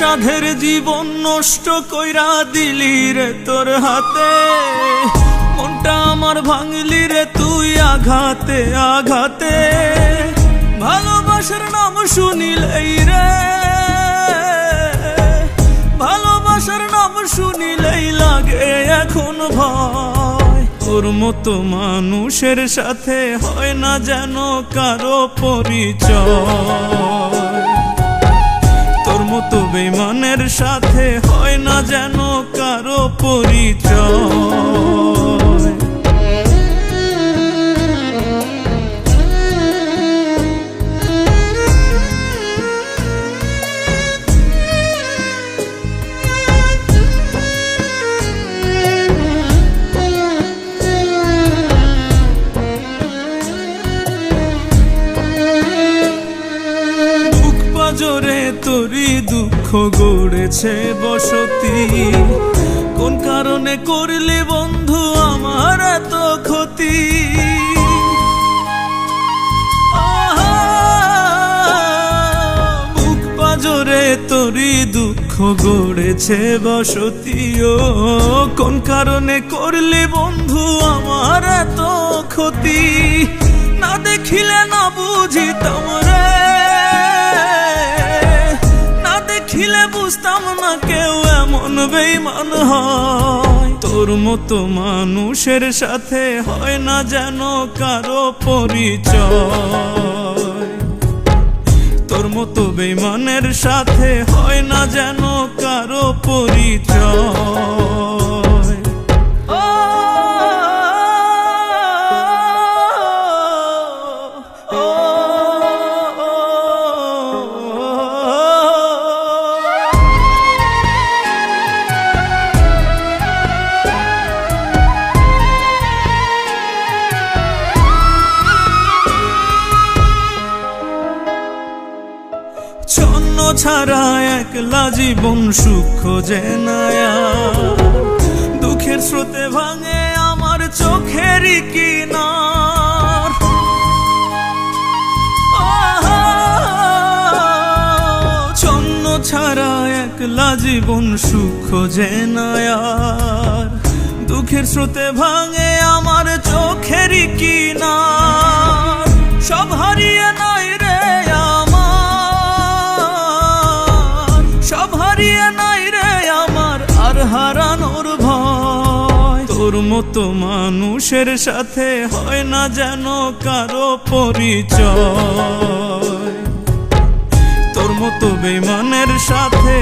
সাধের জীবন নষ্ট কইরা দিলি রে তোর হাতে। মনটা আমার ভাঙলি রে তুই আঘাতে আঘাতে। ভালোবাসার নাম শুনিলেই রে। ভালোবাসার নাম শুনিলেই লাগে এখন ভয়। তোর মতো মানুষের সাথে হয় না যেন কারও পরিচয়। মতো বেমানের সাথে হয় না যেন কারও পরিচয়। পাজরে তোরি দুঃখ গড়েছে বসতি। কোন কারণে করলি বন্ধু আমার এত ক্ষতি? বুক দুঃখ গড়েছে বসতি। ও, কোন কারণে করলি বন্ধু আমার এত ক্ষতি? না দেখিলে, না বুঝিতাম এমন বেইমান হয়। তোর মতো মানুষের সাথে হয় না যেন কারও পরিচয়। তোর মতো বেইমানের সাথে হয় না যেন কারও পরিচয়। ছাড়া একলা জীবন সুখ খোঁজে নায়া দুঃখের স্রোতে ভাঙে আমার চোখেরই আহা, ছন্ন ছাড়া একলা জীবন সুখ খোঁজে নায়ার দুঃখের স্রোতে ভাঙে আমার চোখেরই কিনার। সব হারিয়ে নাই তোর মতো মানুষের সাথে হয় না যেন কারও পরিচয়। তোর মতো বেমানের সাথে